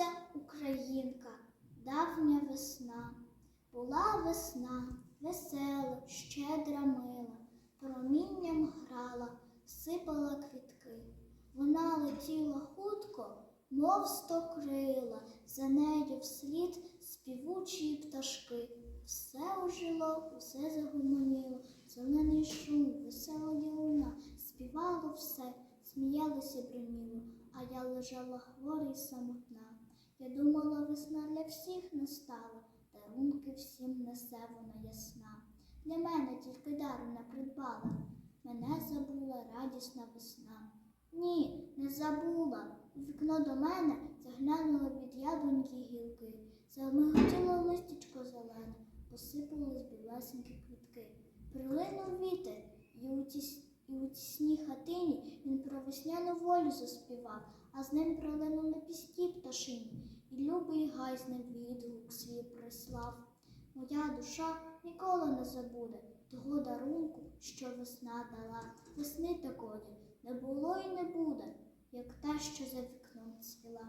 Сміється українка, давня весна. Була весна, весела, щедра мила, промінням грала, сипала квітки. Вона летіла хутко, мов сто крила, за нею вслід співучі пташки. Все ожило, усе загомоніло, зелений шум, весела луна, співало все, сміялося броніло, а я лежала хвора й самотна. Я думала, весна для всіх настала, дарунки всім несе вона ясна. Для мене тільки дару не придбала, мене забула радісна весна. Ні, не забула. У вікно до мене заглянули від яблуньки гілки. Замиготіло листячко зелене, посипались білесенькі квітки. Прилинув вітер, і у, тіс... і у тісній хатині він про весняну волю заспівав, а з ним прилинув на пісні пташині, любий гайзний відгук свій прислав. Моя душа ніколи не забуде того дарунку, що весна дала. Весни такої не було і не буде, як та, що за вікном цвіла.